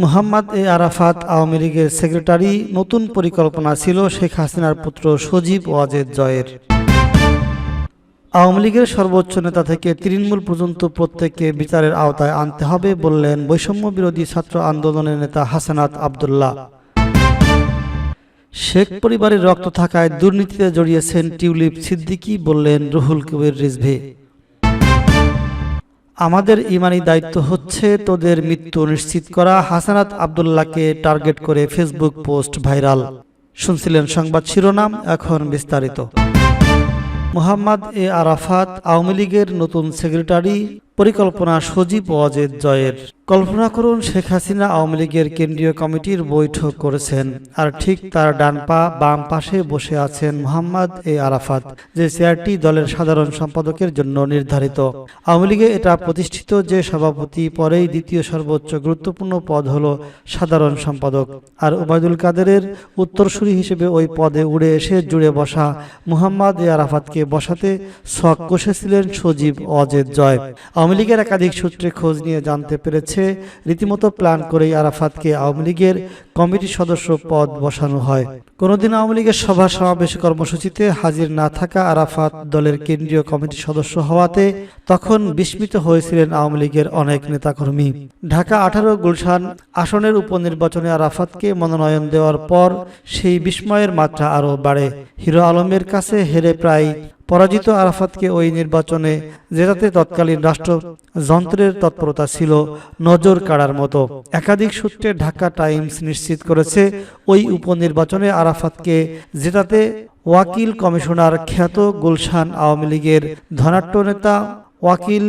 মুহাম্মদ এ আরাফাত আওয়ামী লীগের সেক্রেটারি নতুন পরিকল্পনা ছিল শেখ হাসিনার পুত্র সজীব ওয়াজেদ জয়ের। আওয়ামী লীগের সর্বোচ্চ নেতা থেকে তৃণমূল পর্যন্ত প্রত্যেককে বিচারের আওতায় আনতে হবে বললেন বৈষম্য বিরোধী ছাত্র আন্দোলনের নেতা হাসানাত আবদুল্লাহ। শেখ পরিবারের রক্ত থাকায় দুর্নীতিতে জড়িয়েছেন টিউলিপ সিদ্দিকী বললেন রুহুল কবির রিজভি। আমাদের ইমানি দায়িত্ব হচ্ছে তোদের মৃত্যু নিশ্চিত করা, হাসানাত আবদুল্লাহকে টার্গেট করে ফেসবুক পোস্ট ভাইরাল। শুনছিলেন সংবাদ শিরোনাম, এখন বিস্তারিত। মোহাম্মদ এ আরাফাত আওয়ামী লীগের নতুন সেক্রেটারি পরিকল্পনা সজীব ওয়াজেদ জয়ের। কল্পনা করুন, শেখ হাসিনা আওয়ামী লীগের কেন্দ্রীয় কমিটির বৈঠক করেছেন, আর ঠিক তার ডান পা বাম পাশে বসে আছেন মোহাম্মদ এ আরাফাত, যে চেয়ারটি দলের সাধারণ সম্পাদকের জন্য নির্ধারিত। আওয়ামী লীগে এটা প্রতিষ্ঠিত যে সভাপতি পরেই দ্বিতীয় সর্বোচ্চ গুরুত্বপূর্ণ পদ হল সাধারণ সম্পাদক, আর ওবায়দুল কাদেরের উত্তরসূরি হিসেবে ওই পদে উড়ে এসে জুড়ে বসা মুহাম্মদ এ আরাফাতকে বসাতে শখ কষেছিলেন সজীব অজেদ জয়। আওয়ামী লীগের একাধিক সূত্রে খোঁজ নিয়ে জানতে পেরেছে, রীতিমতো প্ল্যান করেই আরাফাতকে আওয়ামী লীগের কমিটির সদস্য পদ বসানো হয়। কোনোদিন আওয়ামী লীগের সভা সমাবেশ কর্মসূচিতে হাজির না থাকা আরাফাত দলের কেন্দ্রীয় কমিটির সদস্য হওয়াতে তখন বিস্মিত হয়েছিলেন আওয়ামী লীগের অনেক নেতাকর্মী। ঢাকা আঠারো গুলশান আসনের উপনির্বাচনে আরাফাতকে মনোনয়ন দেওয়ার পর সেই বিস্ময়ের মাত্রা আরও বাড়ে। হিরো আলমের কাছে হেরে প্রায় পরাজিত আরাফাতকে ওই নির্বাচনে জেতাতে তৎকালীন রাষ্ট্র যন্ত্রের তৎপরতা ছিল নজর কাড়ার মতো। একাধিক সূত্রে ঢাকা টাইমস নিশ্চিত করেছে, ওই উপনির্বাচনে আরাফাতকে জেতাতে ওয়াকিল কমিশনার খ্যাত গুলশান আওয়ামী লীগের ধনাট্য নেতা ওয়াকিল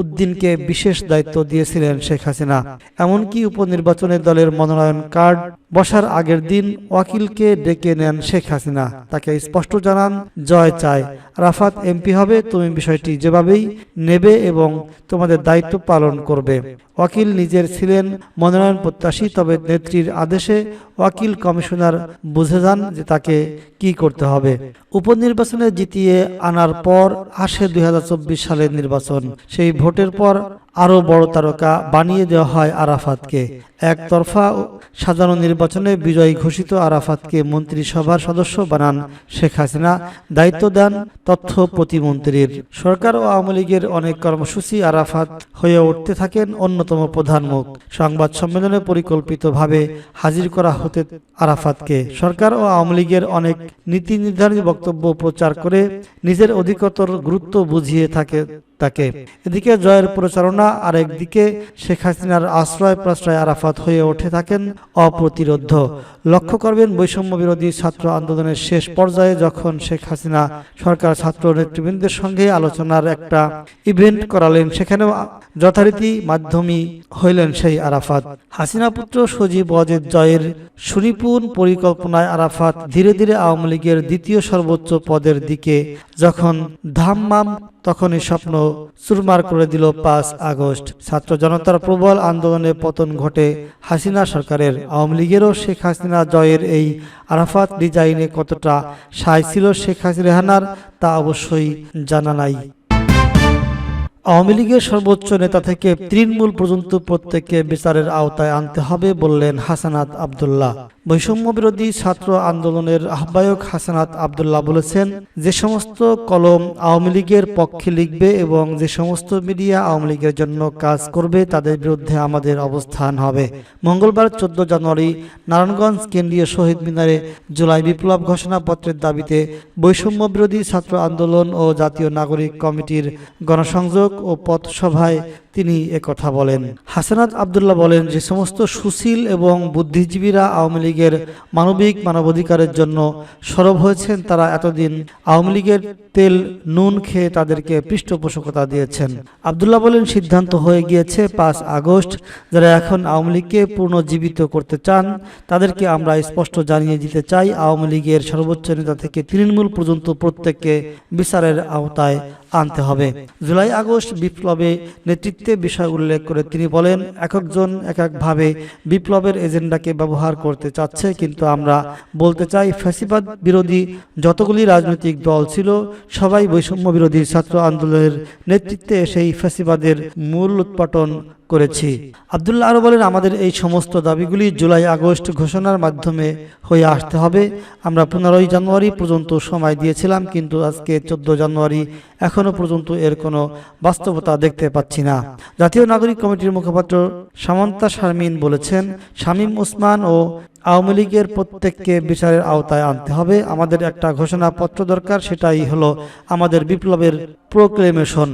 উদ্দিনকে বিশেষ দায়িত্ব দিয়েছিলেন শেখ হাসিনা। এমনকি উপনির্বাচনে দলের মনোনয়ন কার্ড বসার আগের দিন ওয়াকিলকে ডেকে নেন শেখ হাসিনা। তাকে স্পষ্ট জানান, জয় চায় রাফাত এমপি হবে, তুমি বিষয়টি যেভাবেই নেবে এবং তোমাদের দায়িত্ব পালন করবে। ওয়াকিল নিজের ছিলেন মনোনয়ন প্রত্যাশী, তবে নেত্রীর আদেশে ওয়াকিল কমিশনার বুঝে যান যে তাকে কি করতে হবে। উপনির্বাচনে জিতিয়ে আনার পর আসে দুই হাজার চব্বিশ সালের নির্বাচন। সেই ভোটের পর আরও বড় তারকা বানিয়ে দেওয়া হয় আরাফাতকে। একতরফা সাজানো নির্বাচনে বিজয়ী ঘোষিত আরাফাতকে মন্ত্রিসভার সদস্য বানান শেখ হাসিনা। দায়িত্ব দেন তথ্য প্রতিমন্ত্রীর। সরকার ও আওয়ামী লীগের অনেক কর্মসূচি আরাফাত হয়ে উঠতে থাকেন অন্যতম প্রধান মুখ। সংবাদ সম্মেলনে পরিকল্পিতভাবে হাজির করা হতে আরাফাতকে। সরকার ও আওয়ামী লীগের অনেক নীতি নির্ধারিত বক্তব্য প্রচার করে নিজের অধিকতর গুরুত্ব বুঝিয়ে থাকে তাকে। এদিকে জয়ের প্রচারণা আর একদিকে শেখ হাসিনার আশ্রয় প্রশ্রয় আরাফাত হয়ে ওঠে থাকেন অপ্রতিরোধ। লক্ষ্য করবেন বৈষম্য বিরোধী ছাত্র আন্দোলনের শেষ পর্যায়ে যখন শেখ হাসিনা সরকার ছাত্র নেতৃবৃন্দের সঙ্গে আলোচনার একটা ইভেন্ট করালেন, সেখানেও যথারীতি মাধ্যমী হইলেন সেই আরাফাত। হাসিনা পুত্র সজীব ওয়াজেদ জয়ের সুনিপুণ পরিকল্পনায় আরাফাত ধীরে ধীরে আওয়ামী লীগের দ্বিতীয় সর্বোচ্চ পদের দিকে যখন ধামমাম তখনই স্বপ্ন চুরমার করে দিল পাঁচ আগস্ট। ছাত্র জনতার প্রবল আন্দোলনে পতন ঘটে হাসিনা সরকারের আওয়ামী লীগেরও শেখ হাসিনা জয়ের এই আরাফাত ডিজাইনে কতটা সায় ছিল শেখ হাসিনা রেহানার তা অবশ্যই জানা নাই। আওয়ামী লীগের সর্বোচ্চ নেতা থেকে তৃণমূল পর্যন্ত প্রত্যেককে বিচারের আওতায় আনতে হবে বললেন হাসানাত আবদুল্লাহ। বৈষম্য বিরোধী ছাত্র আন্দোলনের আহ্বায়ক হাসানাত আবদুল্লাহ বলেছেন, যে সমস্ত কলম আওয়ামী লীগের পক্ষে লিখবে এবং যে সমস্ত মিডিয়া আওয়ামী লীগের জন্য কাজ করবে, তাদের বিরুদ্ধে আমাদের অবস্থান হবে। মঙ্গলবার চোদ্দ জানুয়ারি নারায়ণগঞ্জ কেন্দ্রীয় শহীদ মিনারে জুলাই বিপ্লব ঘোষণাপত্রের দাবিতে বৈষম্য বিরোধী ছাত্র আন্দোলন ও জাতীয় নাগরিক কমিটির গণসংযোগ ও পথসভায় তিনি একথা বলেন। হাসানাত আবদুল্লাহ বলেন যে, সমস্ত সুশীল এবং বুদ্ধিজীবীরা আওয়ামী লীগের মানবিক মানবাধিকারের জন্য সরব হয়েছেন। তারা এতদিন আওয়ামী লীগের তেল, নুন খেয়ে তাদেরকে পৃষ্ঠপোষকতা দিয়েছেন। আবদুল্লাহ বলেন, সিদ্ধান্ত হয়ে গিয়েছে পাঁচ আগস্ট। যারা এখন আওয়ামী লীগকে পুনর্জীবিত করতে চান, তাদেরকে আমরা স্পষ্ট জানিয়ে দিতে চাই, আওয়ামী লীগের সর্বোচ্চ নেতা থেকে তৃণমূল পর্যন্ত প্রত্যেককে বিচারের আওতায় আনতে হবে। জুলাই আগস্ট বিপ্লবে নেতৃত্বে বিষয় উল্লেখ করে তিনি বলেন, একজন এক একভাবে বিপ্লবের এজেন্ডাকে ব্যবহার করতে চাচ্ছে, কিন্তু আমরা বলতে চাই, ফ্যাসিবাদ বিরোধী যতগুলি রাজনৈতিক দল ছিল, সবাই বৈষম্য বিরোধী ছাত্র আন্দোলনের নেতৃত্বে সেই ফ্যাসিবাদের মূল উৎপাটন করেছি। আবদুল্লাহ আরও বলেন, আমাদের এই সমস্ত দাবিগুলি জুলাই আগস্ট ঘোষণার মাধ্যমে হয়ে আসতে হবে। আমরা পনেরোই জানুয়ারি পর্যন্ত সময় দিয়েছিলাম, কিন্তু আজকে চোদ্দ জানুয়ারি এখনও পর্যন্ত এর কোনো বাস্তবতা দেখতে পাচ্ছি না। জাতীয় নাগরিক কমিটির মুখপাত্র সামন্তা শারমিন বলেছেন, শামীম ওসমান ও আওয়ামী লীগের প্রত্যেককে বিচারের আওতায় আনতে হবে। আমাদের একটা ঘোষণাপত্র দরকার, সেটাই হলো আমাদের বিপ্লবের প্রোক্লেমেশন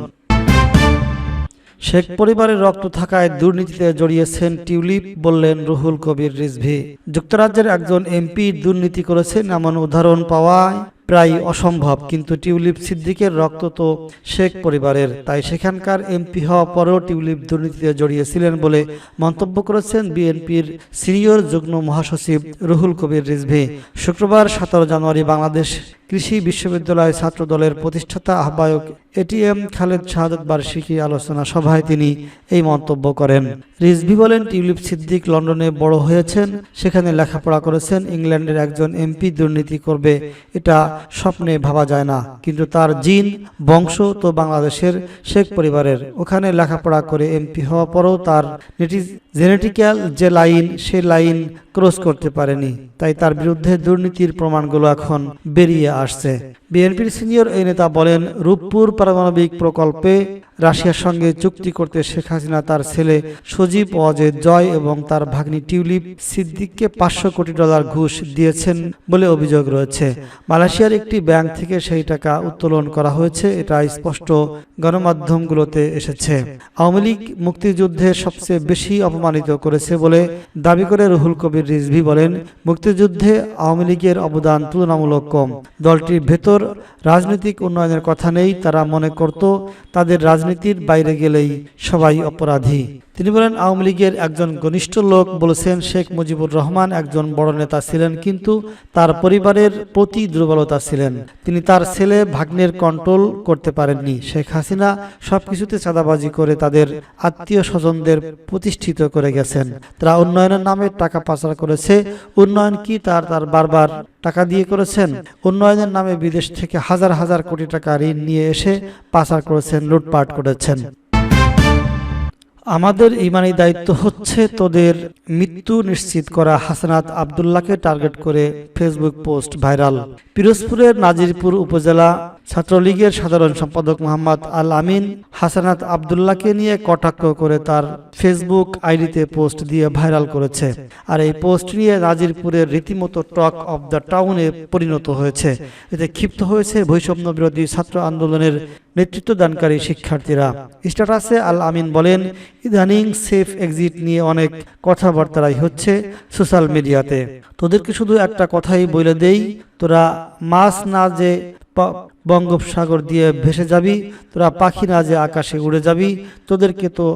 শেখ পরিবারের রক্ত থাকায় দুর্নীতিতে জড়িয়েছেন টিউলিপ, বললেন রুহুল কবির রিজভি। যুক্তরাজ্যের একজন এমপি দুর্নীতি করেছেন, এমন উদাহরণ পাওয়ায় প্রায় অসম্ভব, কিন্তু টিউলিপ সিদ্দিকের রক্ত তো শেখ পরিবারের। তাই সেখানকার এমপি হওয়া পরেও টিউলিপ দুর্নীতিতে জড়িয়েছিলেন বলে মন্তব্য করেছেন বিএনপির সিনিয়র যুগ্ম মহাসচিব রুহুল কবির রিজভি। শুক্রবার সতেরো জানুয়ারি বাংলাদেশ কৃষি বিশ্ববিদ্যালয় ছাত্র দলের প্রতিষ্ঠাতা আহ্বায়ক এটিএম খালেদ শাহাদত বার্ষিকী আলোচনা সভায় তিনি এই মন্তব্য করেন। রিজভি বলেন, টিউলিপ সিদ্দিক লন্ডনে বড় হয়েছেন, সেখানে লেখাপড়া করেছেন, ইংল্যান্ডের একজন এমপি দুর্নীতি করবে, এটা স্বপ্নে ভাবা যায় না। কিন্তু তার জিন, বংশ তো বাংলাদেশের শেখ পরিবারের। ওখানে লেখাপড়া করে এমপি হওয়া পরেও তার জেনেটিক্যাল যে লাইন, সে লাইন ক্রস করতে পারেনি। তাই তার বিরুদ্ধে দুর্নীতির প্রমাণগুলো এখন বেরিয়ে আসছে। বিএনপির সিনিয়র এই নেতা বলেন, রূপপুর পারমাণবিক প্রকল্পে রাশিয়ার সঙ্গে চুক্তি করতে শেখ হাসিনা তার ছেলে সজীব ওয়াজেদ জয় এবং তার ভাগ্নি টিউলিপ সিদ্দিককে পাঁচশো কোটি ডলার ঘুষ দিয়েছেন বলে অভিযোগ রয়েছে। মালয়েশিয়ার একটি ব্যাংক থেকে সেই টাকা উত্তোলন করা হয়েছে, এটা স্পষ্ট গণমাধ্যমগুলোতে এসেছে। আওয়ামী লীগ মুক্তিযুদ্ধে সবচেয়ে বেশি অপমানিত করেছে বলে দাবি করে রুহুল কবির রিজভি বলেন, মুক্তিযুদ্ধে আওয়ামী লীগের অবদান তুলনামূলক কম। দলটির ভেতর রাজনৈতিক উন্নয়নের কথা নেই, তারা মনে করত তাদের রাজনীতির বাইরে গেলেই সবাই অপরাধী। তিনি বলেন, আওয়ামী লীগের একজন ঘনিষ্ঠ লোক বলেছেন, শেখ মুজিবুর রহমান একজন বড় নেতা ছিলেন, কিন্তু তার পরিবারের প্রতি দুর্বলতা ছিলেন। তিনি তার ছেলে ভাগ্নের কন্ট্রোল করতে পারেননি। শেখ হাসিনা সবকিছুতে চাঁদাবাজি করে তাদের আত্মীয় স্বজনদের প্রতিষ্ঠিত করে গেছেন। তারা উন্নয়নের নামে টাকা পাচার করেছে। উন্নয়ন কি তার তার বারবার টাকা দিয়ে করেছেন? উন্নয়নের নামে বিদেশ থেকে হাজার হাজার কোটি টাকা ঋণ নিয়ে এসে পাচার করেছেন, লুটপাট করেছেন। আমাদের ইমানি দায়িত্ব হচ্ছে তোদের মৃত্যু নিশ্চিত করা হাসানাত আবদুল্লাহকে টার্গেট করে ফেসবুক পোস্ট ভাইরাল। পিরোজপুরের নাজিরপুর উপজেলা ছাত্রলীগের সাধারণ সম্পাদক মোহাম্মদ আল আমিন হাসানাত আবদুল্লাহকে নিয়ে কটাক্ষ করে তার ফেসবুক আইডিতে পোস্ট দিয়ে ভাইরাল করেছে। আর এই পোস্ট নিয়ে নাজিরপুরের রীতিমতো টক অব দ্য টাউনে পরিণত হয়েছে। এতে ক্ষিপ্ত হয়েছে বৈষম্য বিরোধী ছাত্র আন্দোলনের নেতৃত্বদানকারী শিক্ষার্থীরা। স্ট্যাটাসে আল আমিন বলেন, ইদানিং সেফ এক্সিট নিয়ে অনেক কথাবার্তারাই হচ্ছে সোশ্যাল মিডিয়াতে। তোদেরকে শুধু একটা কথাই বলে দেই, তোরা মাছ না যে বঙ্গোপসাগর দিয়ে ভেসে যাবি, তোরা পাখি না যে আকাশে উড়ে যাবি, তোদেরকে তো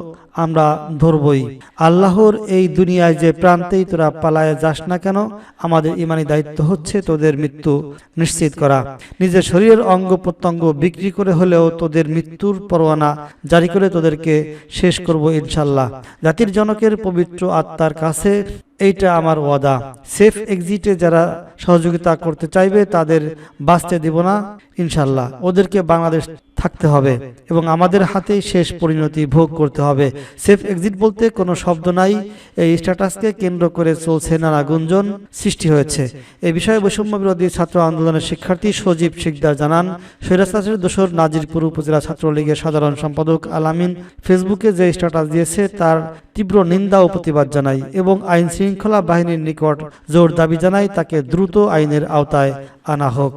আমরা ধরবই। আল্লাহর এই দুনিয়ায় যে প্রান্তেই তোরা পালায় যাস না কেন, আমাদের ইমানি দায়িত্ব হচ্ছে তোদের মৃত্যু নিশ্চিত করা। নিজের শরীরের অঙ্গ প্রত্যঙ্গ বিক্রি করে হলেও তোদের মৃত্যুর পরোয়ানা জারি করে তোদেরকে শেষ করব ইনশাল্লাহ। জাতির জনকের পবিত্র আত্মার কাছে এইটা আমার ওয়াদা। সেফ এক্সিটে যারা সহযোগিতা করতে চাইবে, তাদের বাঁচতে দিব না ইনশাল্লাহ ওদেরকে বাংলাদেশ থাকতে হবে এবং আমাদের হাতেই শেষ পরিণতি ভোগ করতে হবে। সেফ এক্সিট বলতে কোনো শব্দ নাই। এই স্ট্যাটাসকে কেন্দ্র করে চলছে নানা গুঞ্জন সৃষ্টি হয়েছে। এই বিষয়ে বৈষম্য বিরোধী ছাত্র আন্দোলনের শিক্ষার্থী সজীব শিকদার জানান সৈরাসাসের দোসর নাজিরপুর উপজেলা ছাত্রলীগের সাধারণ সম্পাদক আলামিন ফেসবুকে যে স্ট্যাটাস দিয়েছে, তার তীব্র নিন্দা ও প্রতিবাদ জানাই এবং আইন শৃঙ্খলা বাহিনীর নিকট জোর দাবি জানায় তাকে দ্রুত আইনের আওতায় আনা হোক।